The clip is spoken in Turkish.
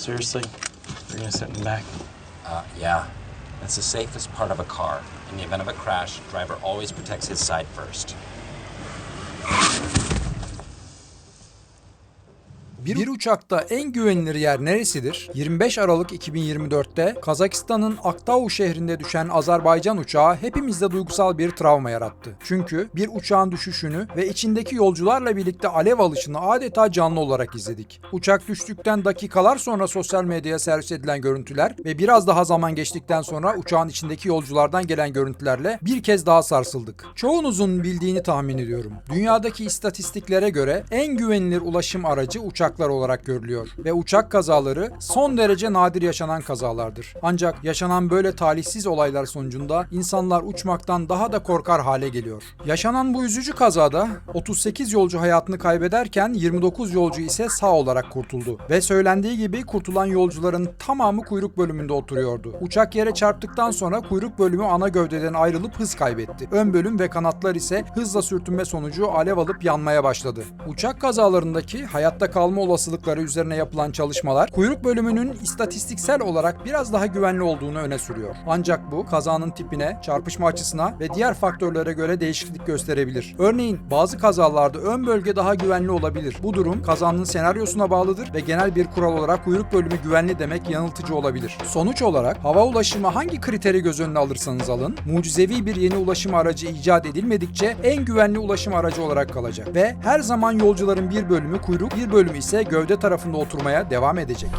Seriously? You're gonna sit in the back? Uh, yeah. That's the safest part of a car. In the event of a crash, driver always protects his side first. Bir uçakta en güvenilir yer neresidir? 25 Aralık 2024'te Kazakistan'ın Aktau şehrinde düşen Azerbaycan uçağı hepimizde duygusal bir travma yarattı. Çünkü bir uçağın düşüşünü ve içindeki yolcularla birlikte alev alışını adeta canlı olarak izledik. Uçak düştükten dakikalar sonra sosyal medyaya servis edilen görüntüler ve biraz daha zaman geçtikten sonra uçağın içindeki yolculardan gelen görüntülerle bir kez daha sarsıldık. Çoğunuzun bildiğini tahmin ediyorum. Dünyadaki istatistiklere göre en güvenilir ulaşım aracı uçaklar olarak görülüyor ve uçak kazaları son derece nadir yaşanan kazalardır. Ancak yaşanan böyle talihsiz olaylar sonucunda insanlar uçmaktan daha da korkar hale geliyor. Yaşanan bu üzücü kazada 38 yolcu hayatını kaybederken 29 yolcu ise sağ olarak kurtuldu. Ve söylendiği gibi kurtulan yolcuların tamamı kuyruk bölümünde oturuyordu. Uçak yere çarptıktan sonra kuyruk bölümü ana gövdeden ayrılıp hız kaybetti. Ön bölüm ve kanatlar ise hızla sürtünme sonucu alev alıp yanmaya başladı. Uçak kazalarındaki hayatta kalma olasılıkları üzerine yapılan çalışmalar kuyruk bölümünün istatistiksel olarak biraz daha güvenli olduğunu öne sürüyor. Ancak bu kazanın tipine, çarpışma açısına ve diğer faktörlere göre değişiklik gösterebilir. Örneğin bazı kazalarda ön bölge daha güvenli olabilir. Bu durum kazanın senaryosuna bağlıdır ve genel bir kural olarak kuyruk bölümü güvenli demek yanıltıcı olabilir. Sonuç olarak hava ulaşımı hangi kriteri göz önüne alırsanız alın, mucizevi bir yeni ulaşım aracı icat edilmedikçe en güvenli ulaşım aracı olarak kalacak ve her zaman yolcuların bir bölümü kuyruk, bir bölümü ise gövde tarafında oturmaya devam edecek.